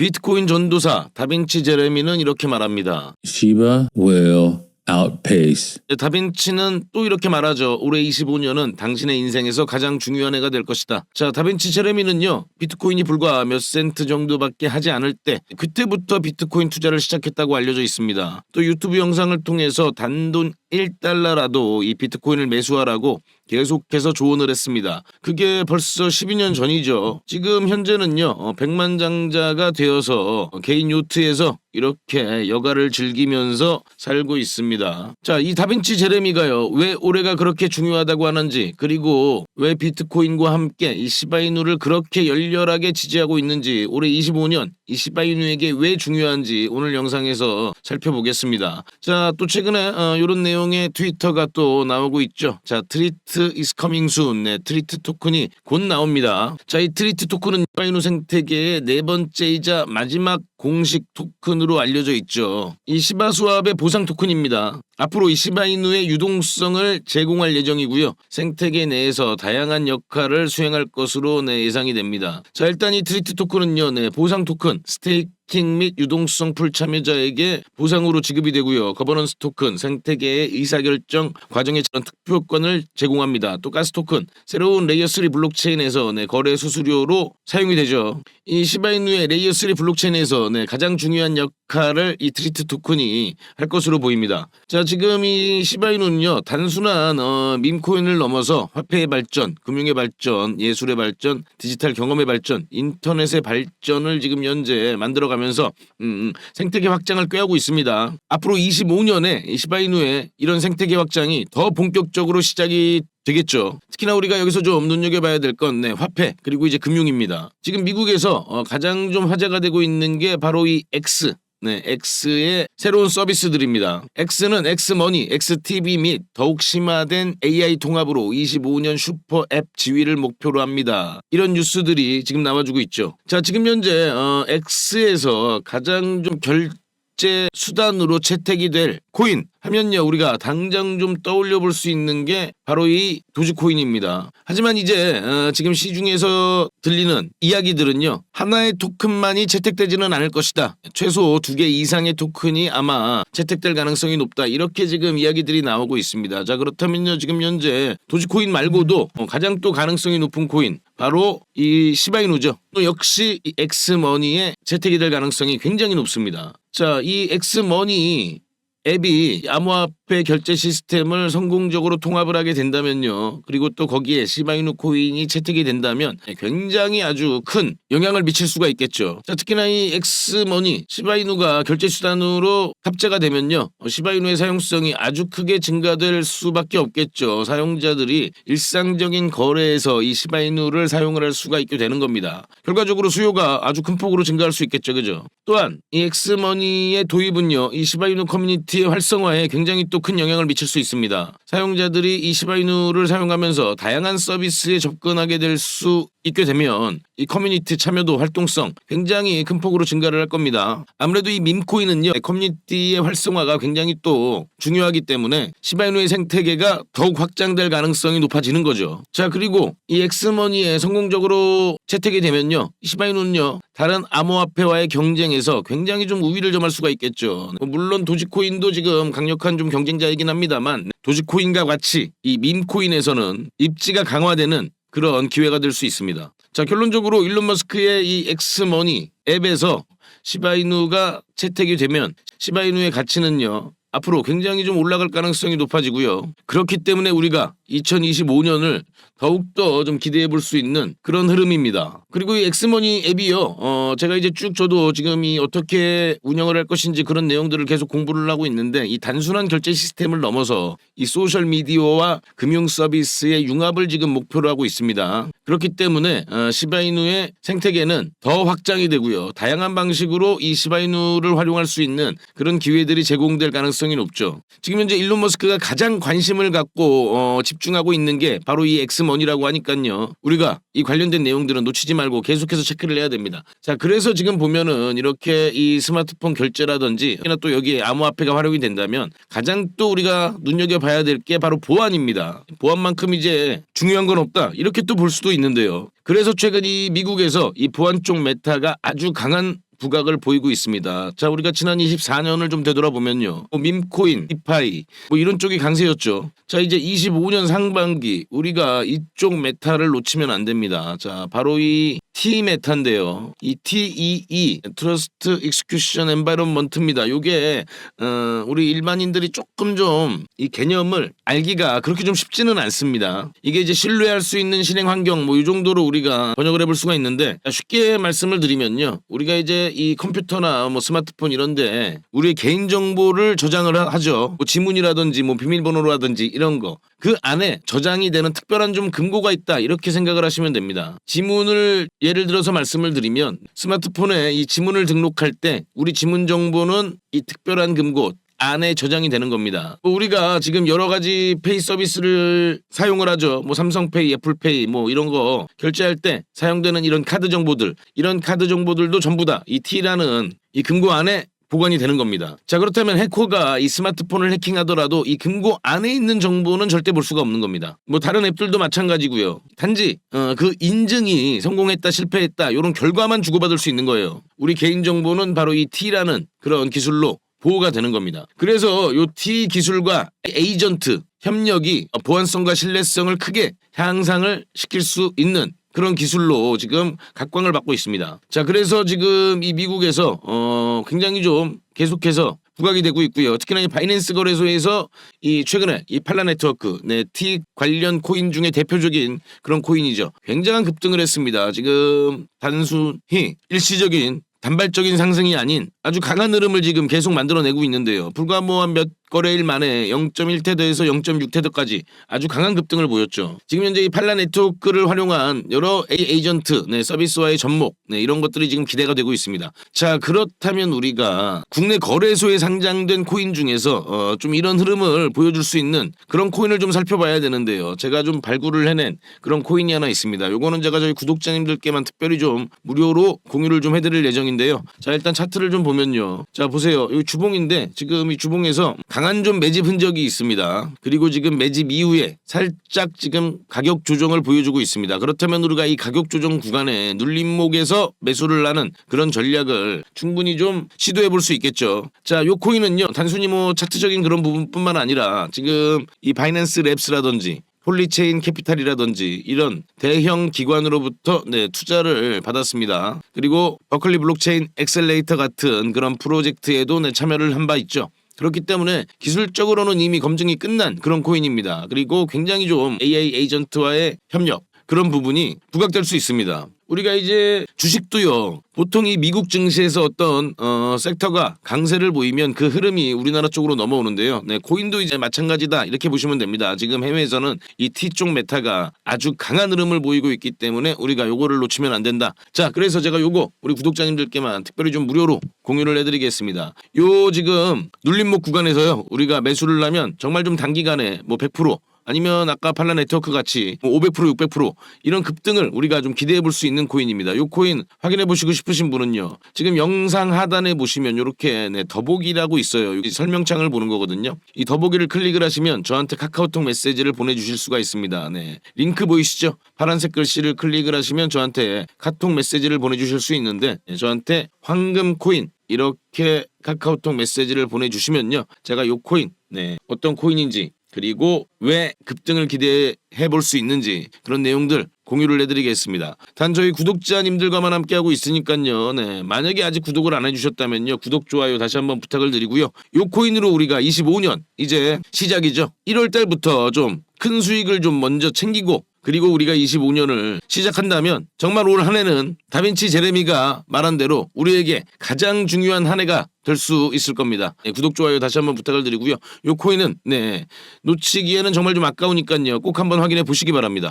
비트코인 전도사 다빈치 제레미는 이렇게 말합니다. Shiba will outpace 다빈치는 또 이렇게 말하죠. 올해 25년은 당신의 인생에서 가장 중요한 해가 될 것이다. 자, 다빈치 제레미는요. 비트코인이 불과 몇 센트 정도밖에 하지 않을 때 그때부터 비트코인 투자를 시작했다고 알려져 있습니다. 또 유튜브 영상을 통해서 단돈 1달러라도 이 비트코인을 매수하라고 계속해서 조언을 했습니다. 그게 벌써 12년 전이죠. 지금 현재는요. 어, 백만장자가 되어서 개인 요트에서 이렇게 여가를 즐기면서 살고 있습니다. 자, 이 다빈치 제레미가요. 왜 올해가 그렇게 중요하다고 하는지 그리고 왜 비트코인과 함께 이 시바이누를 그렇게 열렬하게 지지하고 있는지 올해 25년 이 시바이누에게 왜 중요한지 오늘 영상에서 살펴보겠습니다. 자, 또 최근에 어, 이런 내용 의 트위터가 또 나오고 있죠. 자, 트리트 is coming soon. 네, 트리트 토큰이 곧 나옵니다. 자, 이 트리트 토큰은 시바이누 생태계의 네 번째이자 마지막 공식 토큰으로 알려져 있죠. 이 시바 수합의 보상 토큰입니다. 앞으로 이 시바이누의 유동성을 제공할 예정이고요. 생태계 내에서 다양한 역할을 수행할 것으로 네, 예상이 됩니다. 자, 일단 이 트리트 토큰은요. 네, 보상 토큰, 스테이 킹 및 유동성 풀 참여자에게 보상으로 지급이 되고요. 거버넌스 토큰, 생태계의 의사결정 과정에 저런 특표권을 제공합니다. 또 가스 토큰, 새로운 레이어 3 블록체인에서 네, 거래 수수료로 사용이 되죠. 이 시바이누의 레이어 3 블록체인에서 네, 가장 중요한 역할을 이 트리트 토큰이 할 것으로 보입니다. 자, 지금 이 시바이누는요, 단순한 어, 밈코인을 넘어서 화폐의 발전, 금융의 발전, 예술의 발전, 디지털 경험의 발전, 인터넷의 발전을 지금 현재 만들어가면서 음, 생태계 확장을 꾀하고 있습니다. 앞으로 25년에 이 시바이누의 이런 생태계 확장이 더 본격적으로 시작이 되겠죠. 특히나 우리가 여기서 좀 눈여겨봐야 될 건 네, 화폐 그리고 이제 금융입니다. 지금 미국에서 어, 가장 좀 화제가 되고 있는 게 바로 이 X 네, X의 새로운 서비스들입니다. X는 X머니, XTV 및 더욱 심화된 AI 통합으로 25년 슈퍼 앱 지위를 목표로 합니다. 이런 뉴스들이 지금 나와주고 있죠. 자, 지금 현재 어, X에서 가장 좀 결제 수단으로 채택이 될 코인 하면요 우리가 당장 좀 떠올려 볼 수 있는 게 바로 이 도지코인입니다. 하지만 이제 어, 지금 시중에서 들리는 이야기들은요 하나의 토큰만이 채택되지는 않을 것이다. 최소 두 개 이상의 토큰이 아마 채택될 가능성이 높다. 이렇게 지금 이야기들이 나오고 있습니다. 자 그렇다면요 지금 현재 도지코인 말고도 어, 가장 또 가능성이 높은 코인 바로 이 시바이누죠. 또 역시 이 엑스머니에 채택이 될 가능성이 굉장히 높습니다. 자 이 엑스머니 앱이 암호화 폐 결제 시스템을 성공적으로 통합을 하게 된다면요. 그리고 또 거기에 시바이누 코인이 채택이 된다면 굉장히 아주 큰 영향을 미칠 수가 있겠죠. 자, 특히나 이 엑스머니 시바이누가 결제 수단으로 탑재가 되면요. 어, 시바이누의 사용성이 아주 크게 증가될 수밖에 없겠죠. 사용자들이 일상적인 거래에서 이 시바이누를 사용을 할 수가 있게 되는 겁니다. 결과적으로 수요가 아주 큰 폭으로 증가할 수 있겠죠. 그죠? 또한 이 엑스머니의 도입은요. 이 시바이누 커뮤니티 커뮤니티의 활성화에 굉장히 또큰 영향을 미칠 수 있습니다. 사용자들이 이 시바이누를 사용하면서 다양한 서비스에 접근하게 될 수 있게 되면 이 커뮤니티 참여도 활동성 굉장히 큰 폭으로 증가를 할 겁니다. 아무래도 이 밈코인은요 커뮤니티의 활성화가 굉장히 또 중요하기 때문에 시바이누의 생태계가 더욱 확장될 가능성이 높아지는 거죠. 자 그리고 이 엑스머니에 성공적으로 채택이 되면요 시바이누는요 다른 암호화폐와의 경쟁에서 굉장히 좀 우위를 점할 수가 있겠죠. 뭐 물론 도지코인도 지금 강력한 좀 경쟁자이긴 합니다만 도지코인과 같이 이 밈코인에서는 입지가 강화되는 그런 기회가 될 수 있습니다. 자 결론적으로 일론 머스크의 이 엑스머니 앱에서 시바이누가 채택이 되면 시바이누의 가치는요 앞으로 굉장히 좀 올라갈 가능성이 높아지고요. 그렇기 때문에 우리가 2025년을 더욱더 좀 기대해 볼 수 있는 그런 흐름입니다. 그리고 이 엑스머니 앱이요. 어, 제가 이제 쭉 저도 지금 이 어떻게 운영을 할 것인지 그런 내용들을 계속 공부를 하고 있는데 이 단순한 결제 시스템을 넘어서 이 소셜 미디어와 금융 서비스의 융합을 지금 목표로 하고 있습니다. 그렇기 때문에 어, 시바이누의 생태계는 더 확장이 되고요. 다양한 방식으로 이 시바이누를 활용할 수 있는 그런 기회들이 제공될 가능성이 높죠. 지금 현재 일론 머스크가 가장 관심을 갖고 어, 집 중하고 있는 게 바로 이 엑스머니라고 하니까요. 우리가 이 관련된 내용들은 놓치지 말고 계속해서 체크를 해야 됩니다. 자, 그래서 지금 보면은 이렇게 이 스마트폰 결제라든지 혹여나 또 여기에 암호화폐가 활용이 된다면 가장 또 우리가 눈여겨봐야 될 게 바로 보안입니다. 보안만큼 이제 중요한 건 없다. 이렇게 또 볼 수도 있는데요. 그래서 최근 이 미국에서 이 보안 쪽 메타가 아주 강한 부각을 보이고 있습니다. 자, 우리가 지난 24년을 좀 되돌아보면요. 뭐 밈코인, 디파이 뭐 이런 쪽이 강세였죠. 자, 이제 25년 상반기 우리가 이쪽 메타를 놓치면 안 됩니다. 자, 바로 이 T 메타인데요. 이 TEE 트러스트 익스큐션 엔바이런먼트입니다. 요게 어, 우리 일반인들이 조금 좀 이 개념을 알기가 그렇게 좀 쉽지는 않습니다. 이게 이제 신뢰할 수 있는 실행 환경 뭐 이 정도로 우리가 번역을 해볼 수가 있는데 자, 쉽게 말씀을 드리면요. 우리가 이제 이 컴퓨터나 뭐 스마트폰 이런데 우리의 개인 정보를 저장을 하- 하죠. 뭐 지문이라든지 뭐 비밀번호라든지 이런 거. 그 안에 저장이 되는 특별한 좀 금고가 있다 이렇게 생각을 하시면 됩니다. 지문을 예를 들어서 말씀을 드리면 스마트폰에 이 지문을 등록할 때 우리 지문 정보는 이 특별한 금고 안에 저장이 되는 겁니다. 뭐 우리가 지금 여러 가지 페이 서비스를 사용을 하죠. 뭐 삼성페이, 애플페이 뭐 이런 거 결제할 때 사용되는 이런 카드 정보들, 이런 카드 정보들도 전부 다 이 T라는 이 금고 안에 보관이 되는 겁니다. 자 그렇다면 해커가 이 스마트폰을 해킹하더라도 이 금고 안에 있는 정보는 절대 볼 수가 없는 겁니다. 뭐 다른 앱들도 마찬가지고요. 단지 어, 그 인증이 성공했다 실패했다 이런 결과만 주고받을 수 있는 거예요. 우리 개인 정보는 바로 이 T라는 그런 기술로 보호가 되는 겁니다. 그래서 요 T 기술과 에이전트 협력이 보안성과 신뢰성을 크게 향상을 시킬 수 있는 그런 기술로 지금 각광을 받고 있습니다. 자, 그래서 지금 이 미국에서 어 굉장히 좀 계속해서 부각이 되고 있고요. 특히나 이 바이낸스 거래소에서 이 최근에 이 팔라 네트워크, 네, T 관련 코인 중에 대표적인 그런 코인이죠. 굉장한 급등을 했습니다. 지금 단순히 일시적인 단발적인 상승이 아닌 아주 강한 흐름을 지금 계속 만들어내고 있는데요. 불과 뭐 한 몇 거래일 만에 0.1테더에서 0.6테더까지 아주 강한 급등을 보였죠. 지금 현재 이 팔라 네트워크를 활용한 여러 A 에이전트 네, 서비스와의 접목 네, 이런 것들이 지금 기대가 되고 있습니다. 자 그렇다면 우리가 국내 거래소에 상장된 코인 중에서 어, 좀 이런 흐름을 보여줄 수 있는 그런 코인을 좀 살펴봐야 되는데요. 제가 좀 발굴을 해낸 그런 코인이 하나 있습니다. 요거는 제가 저희 구독자님들께만 특별히 좀 무료로 공유를 좀 해드릴 예정인데요. 자 일단 차트를 좀 보면요. 자 보세요. 이 주봉인데 지금 이 주봉에서 강한 좀 매집 흔적이 있습니다. 그리고 지금 매집 이후에 살짝 지금 가격 조정을 보여주고 있습니다. 그렇다면 우리가 이 가격 조정 구간에 눌림목에서 매수를 하는 그런 전략을 충분히 좀 시도해 볼 수 있겠죠. 자, 요 코인은요. 단순히 뭐 차트적인 그런 부분뿐만 아니라 지금 이 바이낸스 랩스라든지 폴리체인 캐피탈이라든지 이런 대형 기관으로부터 네, 투자를 받았습니다. 그리고 버클리 블록체인 엑셀레이터 같은 그런 프로젝트에도 네, 참여를 한 바 있죠. 그렇기 때문에 기술적으로는 이미 검증이 끝난 그런 코인입니다. 그리고 굉장히 좀 AI 에이전트와의 협력 그런 부분이 부각될 수 있습니다. 우리가 이제 주식도요. 보통 이 미국 증시에서 어떤 어 섹터가 강세를 보이면 그 흐름이 우리나라 쪽으로 넘어오는데요. 네, 코인도 이제 마찬가지다 이렇게 보시면 됩니다. 지금 해외에서는 이 T 쪽 메타가 아주 강한 흐름을 보이고 있기 때문에 우리가 요거를 놓치면 안 된다. 자, 그래서 제가 요거 우리 구독자님들께만 특별히 좀 무료로 공유를 해드리겠습니다. 요 지금 눌림목 구간에서요. 우리가 매수를 하면 정말 좀 단기간에 뭐 100% 아니면 아까 팔라 네트워크 같이 뭐500% 600% 이런 급등을 우리가 좀 기대해 볼 수 있는 코인입니다. 요 코인 확인해 보시고 싶으신 분은요. 지금 영상 하단에 보시면 요렇게 네, 더보기라고 있어요. 설명창을 보는 거거든요. 이 더보기를 클릭을 하시면 저한테 카카오톡 메시지를 보내 주실 수가 있습니다. 네. 링크 보이시죠? 파란색 글씨를 클릭을 하시면 저한테 카톡 메시지를 보내 주실 수 있는데 네, 저한테 황금 코인 이렇게 카카오톡 메시지를 보내주시면요. 제가 요 코인, 네, 어떤 코인인지, 그리고 왜 급등을 기대해 볼 수 있는지 그런 내용들 공유를 해드리겠습니다. 단 저희 구독자님들과만 함께하고 있으니까요. 네, 만약에 아직 구독을 안 해주셨다면요. 구독, 좋아요 다시 한번 부탁을 드리고요. 요 코인으로 우리가 25년 이제 시작이죠. 1월 달부터 좀 큰 수익을 좀 먼저 챙기고 그리고 우리가 25년을 시작한다면 정말 올 한 해는 다빈치 제레미가 말한 대로 우리에게 가장 중요한 한 해가 될 수 있을 겁니다. 네, 구독 좋아요 다시 한번 부탁을 드리고요. 요 코인은 네 놓치기에는 정말 좀 아까우니까요. 꼭 한번 확인해 보시기 바랍니다.